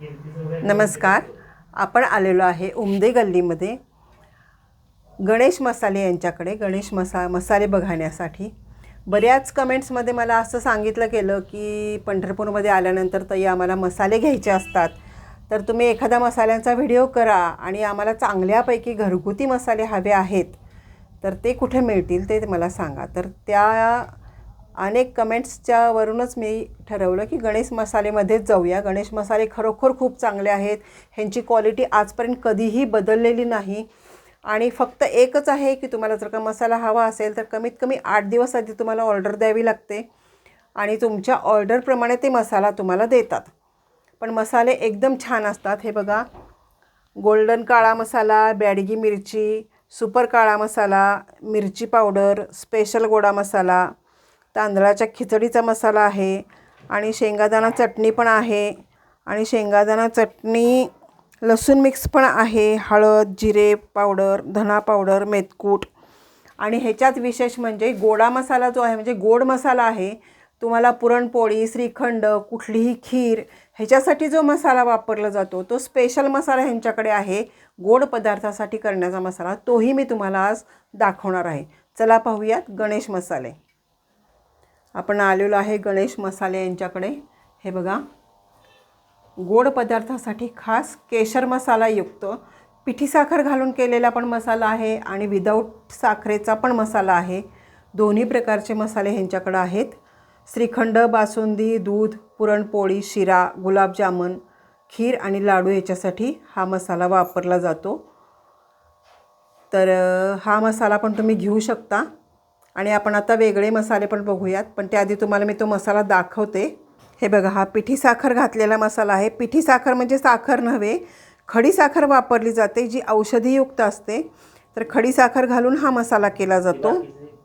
नमस्कार. आपण आलेलो आहे उमदे गल्लीमध्ये. गणेश मसाले यांच्याकडे. गणेश मसा मसाले बघण्यासाठी. बऱ्याच कमेंट्समध्ये मला असं सांगितलं गेलं की पंढरपूरमध्ये आल्यानंतर तरी आम्हाला मसाले घ्यायचे असतात. तर तुम्ही एखादा मसाल्यांचा व्हिडिओ करा आणि आम्हाला चांगल्यापैकी घरगुती मसाले हवे आहेत. तर ते कुठे मिळतील ते मला सांगा. तर त्या अनेक कमेंट्सच्या वरूनच मी ठरवलं की गणेश मसालेमध्येच जाऊया. गणेश मसाले खरोखर खूप चांगले आहेत. ह्यांची क्वालिटी आजपर्यंत कधीही बदललेली नाही. आणि फक्त एकच आहे की तुम्हाला जर का मसाला हवा असेल तर कमीत कमी आठ दिवस आधी तुम्हाला ऑर्डर द्यावी लागते. आणि तुमच्या ऑर्डरप्रमाणे ते मसाला तुम्हाला देतात. पण मसाले एकदम छान असतात. हे बघा. गोल्डन काळा मसाला बॅडगी मिरची सुपर काळा मसाला मिरची पावडर स्पेशल गोडा मसाला तांदळाच्या खिचडीचा मसाला आहे आणि शेंगादाणा चटणी पण आहे आणि शेंगादाणा चटणी लसूण मिक्स पण आहे हळद जिरे पावडर धना पावडर मेथकूट आणि ह्याच्यात विशेष म्हणजे गोडा मसाला जो आहे म्हणजे गोड मसाला आहे तुम्हाला पुरणपोळी श्रीखंड कुठलीही खीर ह्याच्यासाठी जो मसाला वापरला जातो तो स्पेशल मसाला ह्यांच्याकडे आहे. गोड पदार्थासाठी करण्याचा मसाला तोही मी तुम्हाला आज दाखवणार आहे. चला पाहूयात गणेश मसाले. आपण आलेलो आहे गणेश मसाले यांच्याकडे. हे बघा. गोड पदार्थासाठी खास केशर मसाला युक्त. पिठी साखर घालून केलेला पण मसाला आहे आणि विदाऊट साखरेचा पण मसाला आहे. दोन्ही प्रकारचे मसाले ह्यांच्याकडं आहेत. श्रीखंड बासुंदी दूध पुरणपोळी शिरा गुलाबजामुन खीर आणि लाडू याच्यासाठी हा मसाला वापरला जातो. तर हा मसाला पण तुम्ही घेऊ शकता. आणि आपण आता वेगळे मसाले पण बघूयात. पण त्याआधी तुम्हाला मी तो मसाला दाखवते. हे बघा हा पिठी साखर घातलेला मसाला आहे. पिठी साखर म्हणजे साखर नव्हे खडी साखर वापरली जाते जी औषधीयुक्त असते. तर खडी साखर घालून हा मसाला केला जातो.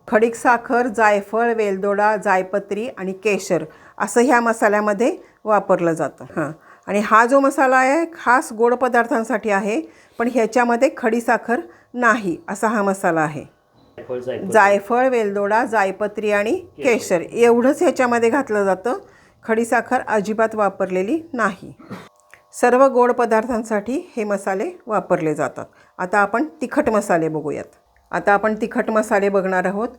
खडीक साखर जायफळ वेलदोडा जायपत्री आणि केशर असं ह्या मसाल्यामध्ये वापरलं जातं. हां. आणि हा जो मसाला आहे खास गोड पदार्थांसाठी आहे पण ह्याच्यामध्ये खडी साखर नाही असा हा मसाला आहे. जायफळ वेलदोडा जायपत्री आणि केशर. एवढंच ह्याच्यामध्ये घातलं जातं. खडीसाखर अजिबात वापरलेली नाही. सर्व गोड पदार्थांसाठी हे मसाले वापरले जातात. आता आपण तिखट मसाले बघूयात. आता आपण तिखट मसाले बघणार आहोत.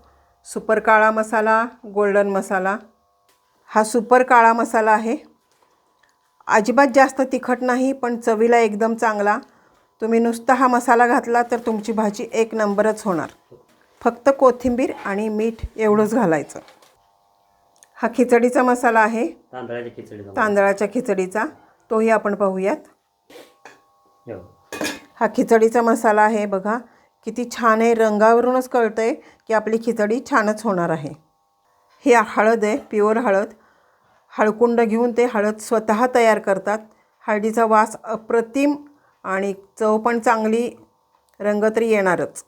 सुपर काळा मसाला गोल्डन मसाला. हा सुपर काळा मसाला आहे. अजिबात जास्त तिखट नाही पण चवीला एकदम चांगला. तुम्ही नुसता हा मसाला घातला तर तुमची भाजी एक नंबरच होणार. फक्त कोथिंबीर आणि मीठ एवढंच घालायचं. हा खिचडीचा मसाला आहे. खिचडी तांदळाच्या खिचडीचा. तोही आपण पाहूयात. हो. हा खिचडीचा मसाला आहे बघा. किती छान आहे. रंगावरूनच कळतं आहे की आपली खिचडी छानच होणार आहे. ही हळद आहे प्युअर हळद. हळकुंड घेऊन ते हळद स्वतः तयार करतात. हळदीचा वास अप्रतिम आणि चव पण चांगली रंग तरी येणारच.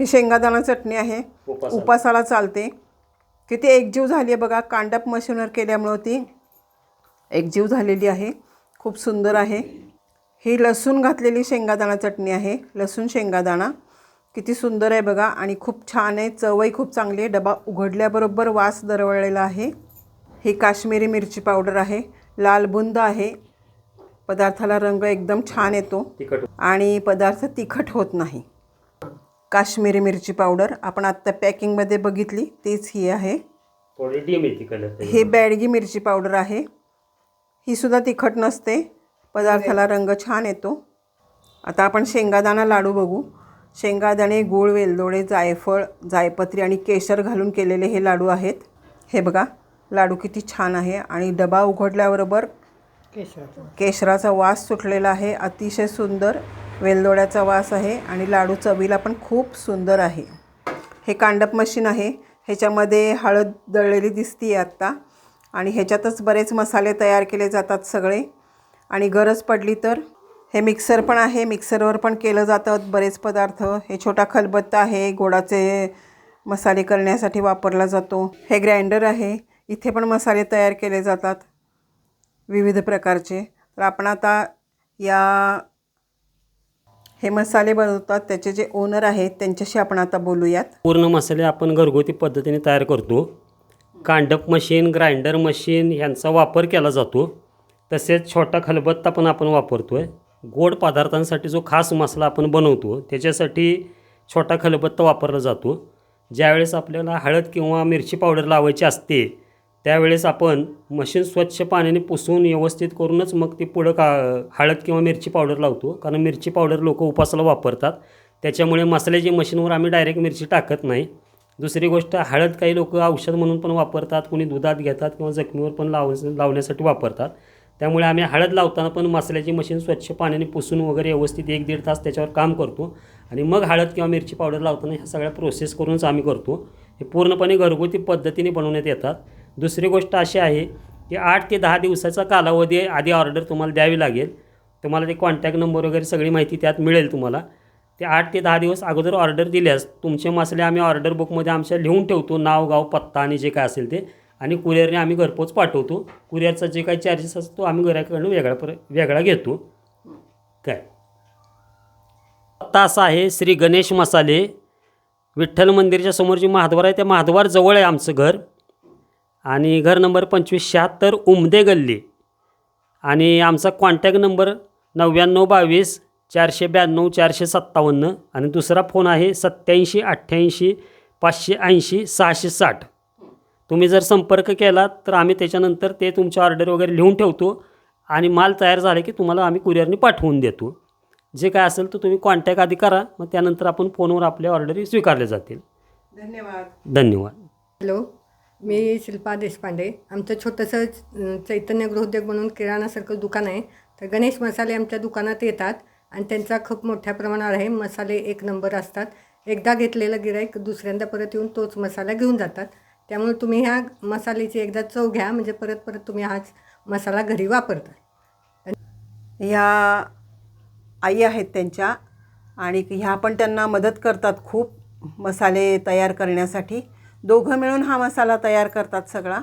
ही शेंगादाणा चटणी आहे. उपासाला. उपासाला चालते. किती एकजीव झाली आहे बघा. कांडप मशीनवर केल्यामुळं ती एकजीव झालेली आहे. खूप सुंदर आहे. ही लसूण घातलेली शेंगादाणा चटणी आहे. लसूण शेंगादाणा किती सुंदर आहे बघा. आणि खूप छान आहे. चवही खूप चांगली आहे. डबा उघडल्याबरोबर वास दरवळलेला आहे. ही काश्मीरी मिरची पावडर आहे. लाल बुंद आहे. पदार्थाला रंग एकदम छान येतो. तिखट. आणि पदार्थ तिखट होत नाही. काश्मीरी मिरची पावडर आपण आत्ता पॅकिंगमध्ये बघितली तीच ही आहे. कलर हे बॅडगी मिरची पावडर आहे. ही सुद्धा तिखट नसते पदार्थाला रंग छान येतो. आता आपण शेंगादाणा लाडू बघू. शेंगादाणे गूळ वेलदोडे जायफळ जायपत्री आणि केशर घालून केलेले हे लाडू आहेत. हे बघा लाडू किती छान आहे आणि डबा उघडल्याबरोबर केशराचा वास सुटलेला आहे. अतिशय सुंदर वेलदोड्याचा वास आहे आणि लाडू चवीला पण खूप सुंदर आहे. हे कांडप मशीन आहे. ह्याच्यामध्ये हळद दळलेली दिसती आहे आत्ता. आणि ह्याच्यातच बरेच मसाले तयार केले जातात सगळे. आणि गरज पडली तर हे मिक्सर पण आहे. मिक्सरवर पण केलं जातं बरेच पदार्थ. हे छोटा खलबत्ता आहे. गोडाचे मसाले करण्यासाठी वापरला जातो. हे ग्राइंडर आहे. इथे पण मसाले तयार केले जातात विविध प्रकारचे. तर आपण आता या हे मसाले बनवतात त्याचे जे ओनर आहेत त्यांच्याशी आपण आता बोलूयात. पूर्ण मसाले आपण घरगुती पद्धतीने तयार करतो. कांडप मशीन ग्राइंडर मशीन यांचा वापर केला जातो. तसेच छोटा खलबत्ता पण आपण वापरतो आहे गोड पदार्थांसाठी जो खास मसाला आपण बनवतो त्याच्यासाठी छोटा खलबत्ता वापरला जातो. ज्यावेळेस आपल्याला हळद किंवा मिरची पावडर लावायची असते त्यावेळेस आपण मशीन स्वच्छ पाण्याने पुसून व्यवस्थित करूनच मग ती पुढं का हळद किंवा मिरची पावडर लावतो. कारण मिरची पावडर लोक उपासाला वापरतात. त्याच्यामुळे मसाल्याची मशीनवर आम्ही डायरेक्ट मिरची टाकत नाही. दुसरी गोष्ट हळद काही लोक औषध म्हणून पण वापरतात. कोणी दुधात घेतात किंवा जखमीवर पण लाव लावण्यासाठी वापरतात. त्यामुळे आम्ही हळद लावताना पण मसाल्याची मशीन स्वच्छ पाण्याने पुसून वगैरे व्यवस्थित एक दीड तास त्याच्यावर काम करतो. आणि मग हळद किंवा मिरची पावडर लावताना ह्या सगळ्या प्रोसेस करूनच आम्ही करतो. हे पूर्णपणे घरगुती पद्धतीने बनवण्यात येतात. दुसरी गोष्ट अशी आहे की आठ ते दहा दिवसाचा कालावधी आधी ऑर्डर तुम्हाला द्यावी लागेल. तुम्हाला ते कॉन्टॅक्ट नंबर वगैरे सगळी माहिती त्यात मिळेल तुम्हाला. ते आठ ते दहा दिवस अगोदर ऑर्डर दिल्यास तुमचे मसाले आम्ही ऑर्डर बुकमध्ये आमच्या लिहून ठेवतो. नाव गाव पत्ता आणि जे काय असेल ते. आणि कुरिअरने आम्ही घरपोच पाठवतो. कुरिअरचा जे काही चार्जेस असतो तो आम्ही घराकडून वेगळा पर वेगळा घेतो. काय? पत्ता असा आहे श्री गणेश मसाले. विठ्ठल मंदिरच्या समोर जी महाद्वार आहे त्या महाद्वार जवळ आहे आमचं घर. आणि घर नंबर पंचवीस शहात्तर उमदे गल्ली. आणि आमचा कॉन्टॅक्ट नंबर नव्याण्णव बावीस चारशे ब्याण्णव चारशे सत्तावन्न आणि दुसरा फोन आहे सत्याऐंशी अठ्ठ्याऐंशी पाचशे ऐंशी सहाशे साठ. तुम्ही जर संपर्क केला तर आम्ही त्याच्यानंतर ते तुमची ऑर्डर वगैरे लिहून ठेवतो आणि माल तयार झाला की तुम्हाला आम्ही कुरिअरने पाठवून देतो. जे काय असेल तर तुम्ही कॉन्टॅक्ट आधी करा मग त्यानंतर आपण फोनवर आपल्या ऑर्डरी स्वीकारल्या जातील. धन्यवाद. धन्यवाद. हॅलो. मी शिल्पा देशपांडे. आमचं छोटंसं चैतन्य गृहोद्योग म्हणून किराणासारखं दुकान आहे. तर गणेश मसाले आमच्या दुकानात येतात आणि त्यांचा खूप मोठ्या प्रमाणावर आहे. मसाले एक नंबर असतात. एकदा घेतलेलं गिराईक दुसऱ्यांदा परत येऊन तोच मसाला घेऊन जातात. त्यामुळे तुम्ही ह्या मसाल्याची एकदा चव घ्या. म्हणजे परत परत तुम्ही हाच मसाला घरी वापरता. ह्या आई आहेत त्यांच्या आणि ह्या पण त्यांना मदत करतात खूप मसाले तयार करण्यासाठी. दोघं मिळून हा मसाला तयार करतात सगळा.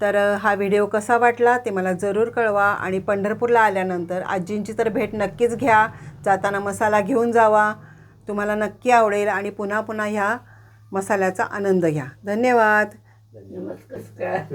तर हा व्हिडिओ कसा वाटला ते मला जरूर कळवा आणि पंढरपूरला आल्यानंतर आजींची तर भेट नक्कीच घ्या. जाताना मसाला घेऊन जावा. तुम्हाला नक्की आवडेल आणि पुन्हा पुन्हा ह्या मसाल्याचा आनंद घ्या. धन्यवाद. नमस्कार.